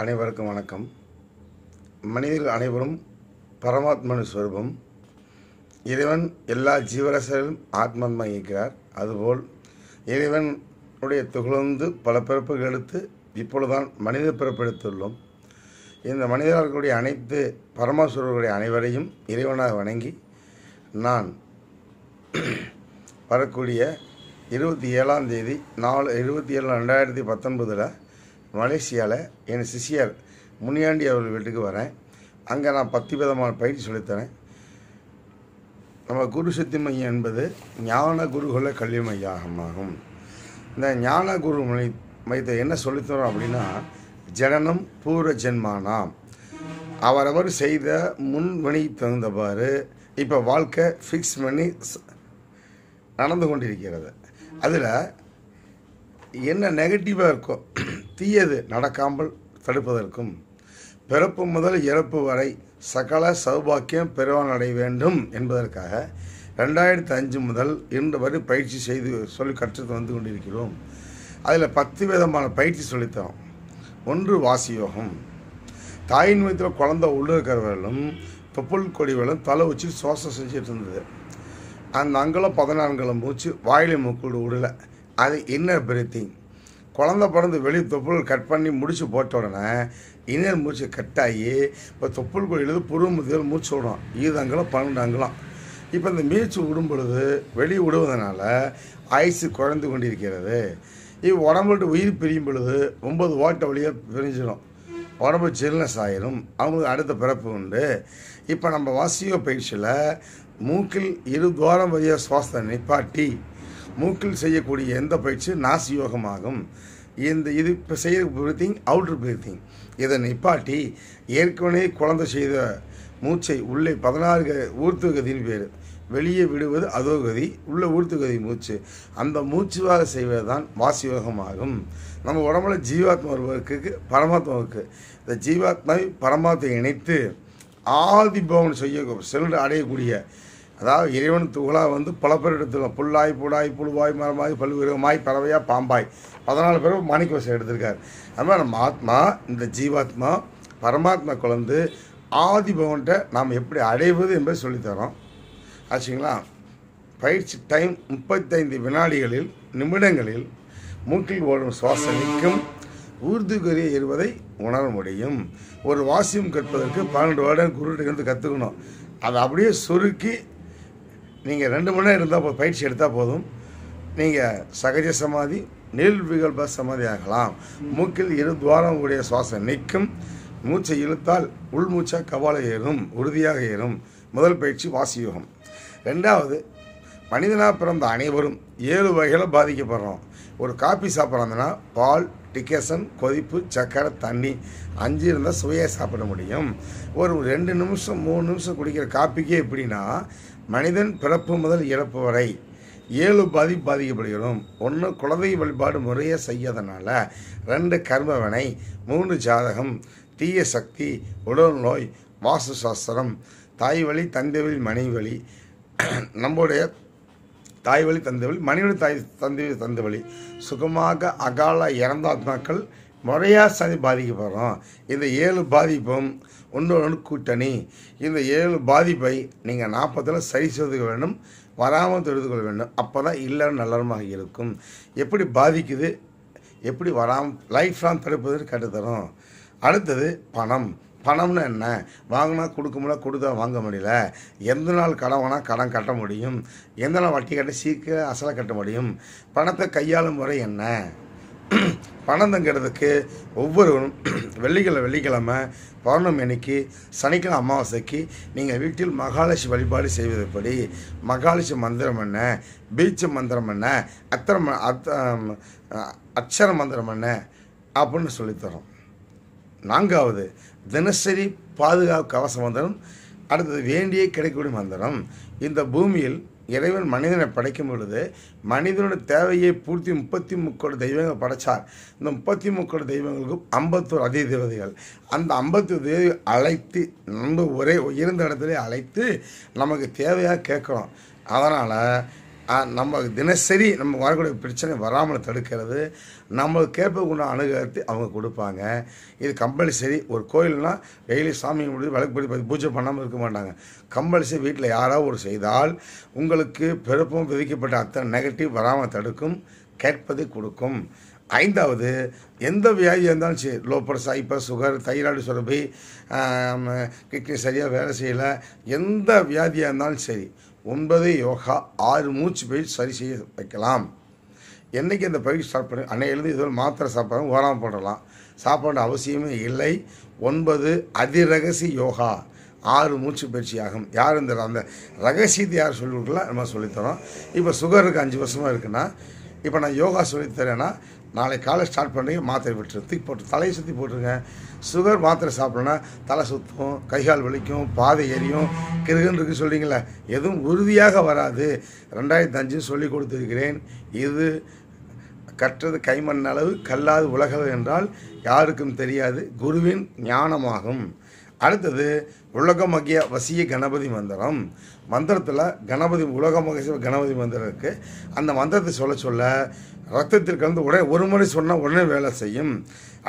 அனைவருக்கும் வணக்கம். மனிதர்கள் அனைவரும் பரமாத்மனு ஸ்வரூபம். இறைவன் எல்லா ஜீவராசிகளும் ஆத்மாத்மா இயக்கிறார் அதுபோல் இறைவனுடைய துகளந்து பல பிறப்புகள் எடுத்து இப்பொழுதுதான் மனித பிறப்பு எடுத்துள்ளோம். இந்த மனிதர்களுடைய அனைத்து பரமாசுரர்களுடைய அனைவரையும் இறைவனாக வணங்கி நான் வரக்கூடிய இருபத்தி ஏழாம் தேதி நாலு இருபத்தி ஏழு ரெண்டாயிரத்தி பத்தொன்பதில் மலேசியாவில் என் சிஷியர் முனியாண்டி அவர்கள் வீட்டுக்கு வரேன். அங்கே நான் பத்து விதமான பயிற்சி சொல்லித்தரேன் நம்ம குரு சக்தி மையம் என்பது ஞான குருகுல கல்வி மையமாகும். இந்த ஞான குரு மை மையத்தை என்ன சொல்லித்தரோம் அப்படின்னா ஜனனம் பூர்வ ஜென்மானாம். அவரவர் செய்த முன்வினை தகுந்தவாறு இப்போ வாழ்க்கை ஃபிக்ஸ் பண்ணி நடந்து கொண்டிருக்கிறது. அதில் என்ன நெகட்டிவாக இருக்கோ தீயது நடக்காமல் தடுப்பதற்கும் பிறப்பு முதல் இறப்பு வரை சகல சௌபாக்கியம் பெறுவான் அடைய வேண்டும் என்பதற்காக ரெண்டாயிரத்தி அஞ்சு முதல் இன்று வரை பயிற்சி செய்து சொல்லி கற்று வந்து கொண்டிருக்கிறோம். அதில் பத்து விதமான பயிற்சி சொல்லித்தரோம். ஒன்று வாசியோகம். தாயின் வயிற்றில் குழந்தை உள்ள இருக்கிறவர்களும் தொப்புள் கொடிகளும் தலை வச்சு சுவாசம் செஞ்சுட்டு இருந்தது. அந்த அங்கலம் பதினான்குலம் மூச்சு வாயிலை மூக்குடு விடல அது இன்னர் பிரீத்திங் குழந்த பிறந்து வெளியே தொப்புள் கட் பண்ணி முடிச்சு போட்ட உடனே இனியல் மூச்சு கட் ஆகி இப்போ தொப்புள் கொடியிலிருந்து புரு முதல் மூச்சு விடும். இது அங்கலம் பன்னெண்டு அங்கலம் இப்போ இந்த மீச்சு விடும் பொழுது வெளியே விடுவதனால ஆயுசு குறைந்து கொண்டிருக்கிறது. இது உடம்புட்டு உயிர் பிரியும் பொழுது ஒம்பது ஓட்ட வழியாக பிரிஞ்சிடும். உடம்பு ஜில்னஸ் ஆயிரும். அவங்களுக்கு அடுத்த பிறப்பு உண்டு. இப்போ நம்ம வாசியோ பயிற்சியில் மூக்கில் இரு துவாரம் வழியாக சுவாசத்தை நிப்பாட்டி மூக்கில் செய்யக்கூடிய எந்த பயிற்சி நாசி யோகமாகும் இந்த இது இப்போ செய்கிற பிரீத்திங் அவுட்ரு பிரீத்திங் இதை நிப்பாட்டி ஏற்கனவே குழந்தை செய்த மூச்சை உள்ளே பதினாறு க- ஊர்த்துகதின்னு பேர். வெளியே விடுவது அதோகதி உள்ள ஊர்த்துகதி மூச்சு. அந்த மூச்சுவாக செய்வது தான் வாசியோகமாகும். நம்ம உடம்புல ஜீவாத்மா ஒருவருக்கு பரமாத்மாவுக்கு இந்த ஜீவாத்மாவை பரமாத்மை இணைத்து ஆதிபவன் செய்ய சென்று அடையக்கூடிய அதாவது இறைவன் துகளா வந்து பல பேர் எடுத்துல புல்லாய் புடாய் புழுவாய் மரமாய் பல்விருகமாய் பறவையாக பாம்பாய். பதினாலு பேர் மாணிக்கவசம் எடுத்திருக்கார். அது மாதிரி நம்ம ஆத்மா இந்த ஜீவாத்மா பரமாத்மா குழந்து ஆதிபவன்கிட்ட நாம் எப்படி அடைவது என்பதை சொல்லித்தரோம். ஆச்சுங்களா? பயிற்சி டைம் முப்பத்தைந்து வினாடிகளில் நிமிடங்களில் மூக்கில் ஓடும் சுவாசனைக்கும் நிற்கும் இருவதை உணர முடியும். ஒரு வாசியம் கற்பதற்கு பன்னெண்டு வருடம் குருட்டு கற்றுக்கணும் அதை அப்படியே சுருக்கி நீங்கள் ரெண்டு மணி நேரம் இருந்தால் போதும் பயிற்சி எடுத்தால் போதும். நீங்கள் சகஜ சமாதி நீல் விகல்ப சமாதி ஆகலாம். மூக்கில் இரு துவாரம் உடைய சுவாசம் நிற்கும் மூச்சை இழுத்தால் உள்மூச்சா கபால ஏறும் உறுதியாக ஏறும். முதல் பயிற்சி வாசியோகம். ரெண்டாவது மனிதனாக பிறந்த அனைவரும் ஏழு வகையில் பாதிக்கப்படுறோம். ஒரு காப்பி சாப்பிட்றாங்கன்னா பால் டிகேசன் கொதிப்பு சக்கரை தண்ணி அஞ்சு இருந்தால் சுவையாக சாப்பிட முடியும். ஒரு ரெண்டு நிமிஷம் மூணு நிமிஷம் குடிக்கிற காப்பிக்கே எப்படின்னா மனிதன் பிறப்பு முதல் இறப்பு வரை ஏழு பாதி பாதிக்கப்படுகிறோம். ஒன்று குழந்தை வழிபாடு முறையை செய்யாதனால ரெண்டு கர்மவனை மூணு ஜாதகம் தீய சக்தி உடல் நோய் வாஸ்து சாஸ்திரம் தாய் வழி தந்தை வழி மனைவி வழி நம்முடைய தாய் வழி தந்தை வழி மனைவி தாய் தந்தை வழி தந்தை வழி சுகமாக அகால இறந்த ஆத்மாக்கள் முறையாக சதி பாதிக்கப்படுறோம். இந்த ஏழு பாதிப்பும் ஒன்று கூட்டணி இந்த ஏழு பாதிப்பை நீங்கள் நாற்பதில் சரி செய்து வேண்டும். வராமல் தெரிந்து கொள்ள வேண்டும். அப்போ தான் இல்லறம் நல்லறமாக இருக்கும். எப்படி பாதிக்குது? எப்படி வராமல் லைஃப் லாங் தடுப்பதற்கு கற்றுத்தரும் அடுத்தது பணம். பணம்னு என்ன? வாங்கினா கொடுக்க முடியல கொடுத்தா வாங்க முடியல. எந்த நாள் கடன் வேணால் கடன் கட்ட முடியும். எந்த நாள் வட்டி கட்ட சீக்கிரம் அசலை கட்ட முடியும். பணத்தை கையாளும் முறை என்ன? பணம் தங்கிறதுக்கு ஒவ்வொருவரும் வெள்ளிக்கிழமை வெள்ளிக்கிழமை பௌர்ணமி அன்னைக்கு சனிக்கிழமை அமாவாசைக்கு நீங்கள் வீட்டில் மகாலட்சுமி வழிபாடு செய்வது மகாலட்சுமி மந்திரம் என்ன பீச்சு மந்திரம் என்ன அத்தரம் ம- அத்த அஹ், அட்சர மந்திரம் என்ன அப்படின்னு சொல்லித்தரோம். நான்காவது தினசரி பாதுகாப்பு கவச மந்திரம் அடுத்தது வேண்டிய கிடைக்கக்கூடிய மந்திரம். இந்த பூமியில் இறைவன் மனிதனை படைக்கும் பொழுது மனிதனுடைய தேவையை பூர்த்தி முப்பத்தி முக்கோடி தெய்வங்கள் படைத்தார் இந்த முப்பத்தி முக்கோடி தெய்வங்களுக்கும் ஐம்பத்தோரு அதே தேவதைகள். அந்த ஐம்பத்தோரு தேவை அழைத்து நம்ம ஒரே உயர்ந்த இடத்துல அழைத்து நமக்கு தேவையாக கேட்குறோம். அதனால் நம்ம தினசரி நம்ம வரக்கூடிய பிரச்சனை வராமல் தடுக்கிறது நம்மளுக்கு கேட்பதுக்குள்ள அணுகத்தை அவங்க கொடுப்பாங்க. இது கம்பல்சரி ஒரு கோயில்னா டெய்லி சாமி கும்பிட்டு விளக்கு படி பூஜை பண்ணாமல் இருக்க மாட்டாங்க. கம்பல்சரி வீட்டில் யாராவது ஒரு செய்தால் உங்களுக்கு பிறப்பும் விதிக்கப்பட்ட அத்தனை நெகட்டிவ் வராமல் தடுக்கும் கேட்பது கொடுக்கும். ஐந்தாவது எந்த வியாதியாக இருந்தாலும் சரி low pressure hyper sugar thyroid Surabhi kidney சரியாக வேலை செய்யலை எந்த வியாதியாக இருந்தாலும் சரி ஒன்பது யோகா ஆறு மூச்சு பயிற்சி சரி செய்ய வைக்கலாம். என்னைக்கு அந்த பயிற்சி ஸ்டார்ட் பண்ணி அன்னையிலேருந்து இதோட மாத்திரை சாப்பிட்றாங்க ஓராமல் போடலாம் சாப்பாடு அவசியமே இல்லை. ஒன்பது அதிரகசி யோகா ஆறு மூச்சு பயிற்சி ஆகும். யார் இந்த அந்த ரகசியத்தை யார் சொல்லி கொடுக்கலாம் நம்ம சொல்லித்தரோம் இப்போ சுகருக்கு அஞ்சு வருஷமாக இருக்குன்னா இப்போ நான் யோகா சொல்லித்தரேன்னா நாளை காலை ஸ்டார்ட் பண்ணி மாத்திரை விட்டுரு. தூக்கி போட்டு தலையை சுற்றி போட்டுருங்க. சுகர் மாத்திரை சாப்பிட்லன்னா தலை சுற்றும் கைகால் வலிக்கும் பாதை எரியும் கிருகுன்னு இருக்கு சொல்கிறீங்களே எதுவும் உறுதியாக வராது. ரெண்டாயிரத்தி அஞ்சு சொல்லி கொடுத்துருக்கிறேன். இது கற்றது கைமண் அளவு கல்லாது உலகவு என்றால் யாருக்கும் தெரியாது. குருவின் ஞானமாகும். அடுத்தது உலகமகிய வசிய கணபதி மந்திரம். மந்திரத்தில் கணபதி உலகமகிய கணபதி மந்திரம் இருக்குது அந்த மந்திரத்தை சொல்ல சொல்ல ரத்தத்தில் கலந்து உடனே ஒரு முறை சொன்னால் உடனே வேலை செய்யும்.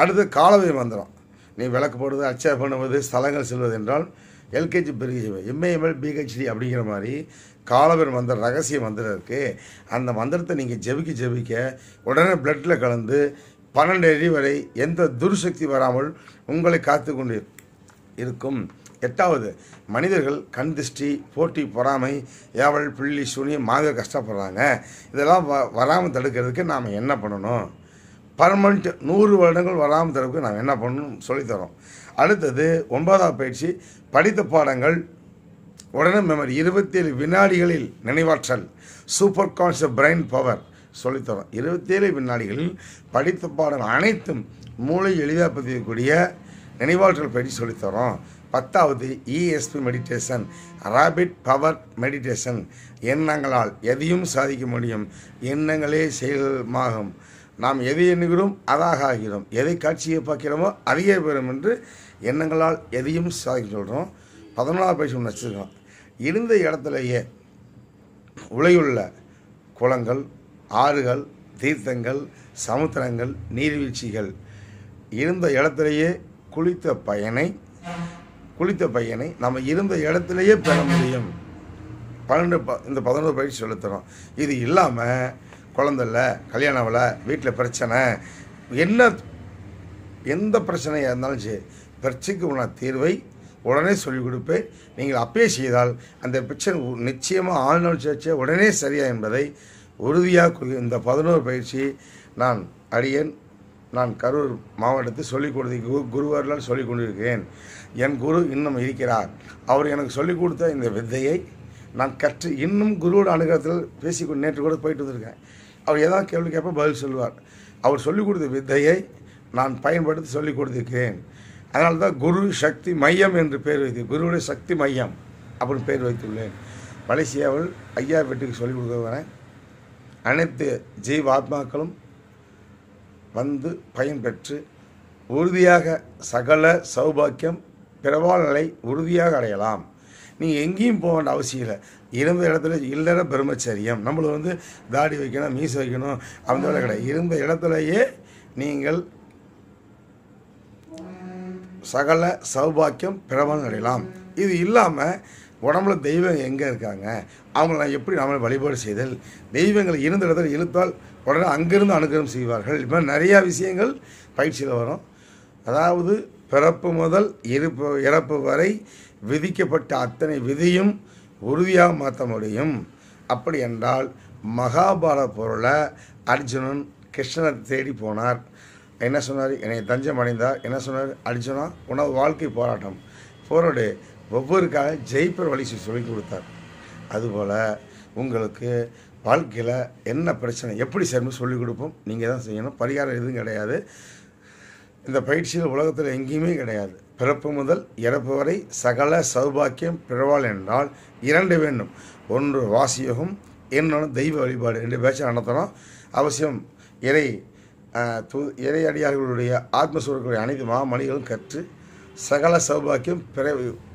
அடுத்து காலவை மந்திரம். நீ விளக்கு போடுவது அச்சா பண்ணுவது ஸ்தலங்கள் செல்வது என்றால் எல்கேஜி பிரிகேஜி எம்ஏஎம்எல் பிஹெச்டி அப்படிங்கிற மாதிரி காலவர் மந்திர ரகசிய மந்திரம் இருக்குது அந்த மந்திரத்தை நீங்கள் ஜெபிக்க ஜெபிக்க உடனே பிளட்டில் கலந்து பன்னெண்டு அடி வரை எந்த துர்சக்தி வராமல் உங்களை காத்து கொண்டு இருக்கும். எட்டாவது மனிதர்கள் கண் திருஷ்டி போட்டி பொறாமை ஏவல் பிள்ளி சூனியம் மாக கஷ்டப்படுறாங்க. இதெல்லாம் வ வராமல் தடுக்கிறதுக்கு நாம் என்ன பண்ணணும்? பர்மனண்ட் நூறு வருடங்கள் வராமல் தடுக்க நாம் என்ன பண்ணணும் சொல்லித்தரோம் அடுத்தது ஒன்பதாவது பயிற்சி படித்த பாடங்கள் உடனே மெமரி இருபத்தேழு வினாடிகளில் நினைவாற்றல் சூப்பர் கான்சியஸ் பிரைன் பவர் சொல்லித்தரோம் இருபத்தேழு வினாடிகளில் படித்த பாடங்கள் அனைத்தும் மூளை எளிதாக பதியக்கூடிய நினைவாற்றல் பயிற்சி சொல்லித்தரோம். பத்தாவது ESP meditation rapid power meditation எண்ணங்களால் எதையும் சாதிக்க முடியும். எண்ணங்களே செயல்மாகும். நாம் எதை எண்ணுகிறோம் அதாக ஆகிறோம். எதை காட்சியை பார்க்கிறோமோ அதையே பெறும் என்று எண்ணங்களால் எதையும் சாதிக்க சொல்கிறோம் பதினொன்றாவது பயிற்சி வச்சுருக்கோம். இருந்த இடத்துலையே உலகுள்ள குளங்கள் ஆறுகள் தீர்த்தங்கள் சமுத்திரங்கள் நீர்வீழ்ச்சிகள். இருந்த இடத்துலையே குளித்த பயனை குளித்த பையனை நம்ம இருந்த இடத்துலையே பெற முடியும். பன்னெண்டு ப இந்த பதினோரு பயிற்சி செலுத்தணும். இது இல்லாமல் குழந்தை இல்லை கல்யாணம் இல்லை வீட்டில் பிரச்சனை என்ன எந்த பிரச்சனையாக இருந்தாலும் சரி பிரச்சனைக்கு உள்ள தீர்வை உடனே சொல்லிக் கொடுப்பேன் நீங்கள் அப்பே செய்தால் அந்த பிரச்சனை உ- நிச்சயமாக ஆழ்நாள் சேர்ச்ச உடனே சரியா என்பதை உறுதியாக இந்த பதினோரு பயிற்சி நான் அடியேன். நான் கரூர் மாவட்டத்தில் சொல்லிக் கொடுத்து குரு குருவர்களால் சொல்லிக் கொண்டிருக்கிறேன். என் குரு இன்னும் இருக்கிறார். அவர் எனக்கு சொல்லிக் கொடுத்த இந்த வித்தையை நான் கற்று இன்னும் குருவோட அனுகிரகத்தில் பேசிக்கொண்டு நேற்று கூட போயிட்டு வந்திருக்கேன். அவர் ஏதாவது கேள்வி கேட்ப பதில் சொல்லுவார். அவர் சொல்லிக் கொடுத்த வித்தையை நான் பயன்படுத்தி சொல்லிக் கொடுத்திருக்கிறேன். அதனால தான் குரு சக்தி மையம் என்று பேர் வைத்து குருவுடைய சக்தி மையம் அப்படின்னு பேர் வைத்துள்ளேன். மலேசியாவில் ஐயா வீட்டுக்கு சொல்லிக் கொடுக்க வரேன். அனைத்து ஜீவ ஆத்மாக்களும் வந்து பயன்பெற்று உறுதியாக சகல சௌபாக்கியம் பிறவால் நிலை உறுதியாக அடையலாம். நீங்கள் எங்கேயும் போக வேண்டிய அவசியம் இல்லை. இருந்த இடத்துல இல்லற பிரம்மச்சரியம். நம்மளுக்கு வந்து தாடி வைக்கணும் மீச வைக்கணும் அந்த வேலை கிடையாது. இருந்த இடத்துலையே நீங்கள் சகல சௌபாக்கியம் பிரபலம் அடையலாம். இது இல்லாமல் உடம்புல தெய்வம் எங்கே இருக்காங்க? அவங்கள நான் எப்படி நம்மளை வழிபாடு செய்தல்? தெய்வங்களை இருந்த இடத்துல இழுத்தால் உடனே அங்கிருந்து அனுகிரகம் செய்வார்கள். இது மாதிரி நிறையா விஷயங்கள் பயிற்சியில் வரும். அதாவது பிறப்பு முதல் இருப்பு இறப்பு வரை விதிக்கப்பட்ட அத்தனை விதியும் உறுதியாக மாற்ற முடியும். அப்படி என்றால் மகாபாரத பொருளை அர்ஜுனன் கிருஷ்ணனை தேடி போனார். என்ன சொன்னார்? என்னை தஞ்சம் அடைந்தார். என்ன சொன்னார்? அர்ஜுனா உனது வாழ்க்கை போராட்டம். போராடு. ஒவ்வொருக்காக கால ஜெயிப்பர் வழி சொல்லிக் கொடுத்தார். அதுபோல் உங்களுக்கு வாழ்க்கையில் என்ன பிரச்சனை எப்படி செய்யணும் சொல்லிக் கொடுப்போம் நீங்கள் தான் செய்யணும். பரிகாரம் எதுவும் கிடையாது. இந்த பயிற்சியில் உலகத்தில் எங்கேயுமே கிடையாது. பிறப்பு முதல் இறப்பு வரை சகல சௌபாக்கியம் பிறவாள் என்றால் இரண்டு வேண்டும். ஒன்று வாசியோகம் இன்னொன்று தெய்வ வழிபாடு ரெண்டு பேச்சை நடத்தணும். அவசியம் இறை தூ து இறை அடியார்களுடைய ஆத்மஸ்வரக்கூடிய அனைத்து மாமணிகளும் கற்று சகல சௌபாக்கியம் பிற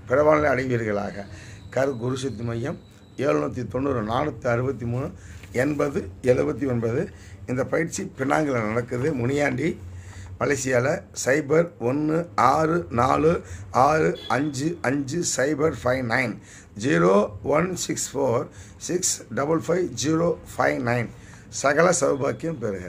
பிறவாளை அடைவீர்களாக. கரு குரு சித்தி மையம். எழுநூற்றி தொண்ணூறு நானூற்றி அறுபத்தி மூணு எண்பது எழுபத்தி ஒன்பது. இந்த பயிற்சி பினாங்கில் நடக்குது. முனியாண்டி மலேசியாவில் சைபர் ஒன்று ஆறு நாலு ஆறு அஞ்சு அஞ்சு சைபர் five nine. Zero one six four six double five zero five nine. சகல சௌபாக்கியம் பெறுக.